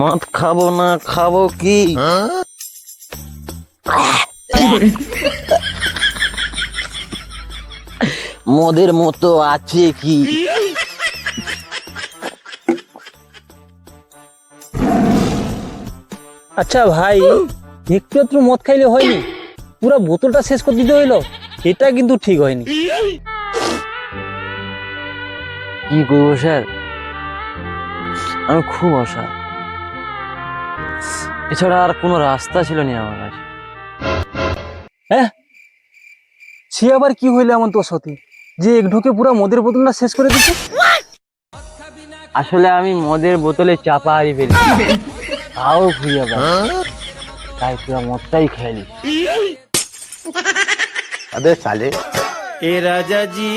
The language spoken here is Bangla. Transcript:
মদ খাব না খাব কি? মদের মতো আছে কি? আচ্ছা ভাই একটু একটু মদ খাইলে হয়নি? পুরো বোতলটা শেষ করে দিতে হইল? এটা কিন্তু ঠিক হয়নি। কি করব স্যার? আমি খুব অসহায় এছাড়া আর কোনো রাস্তা ছিল না আমার কাছে। হ্যাঁ? সে আবার কি হইল এমন তোর সাথে? যে এক ঢুকে পুরো মদের বোতলটা শেষ করে দিচ্ছে আসলে আমি মদের বোতলে চাপা হারি ফেলি তাও ভুইয়া তাই তুই মদটাই খেয়ালি আবে এ রাজা জি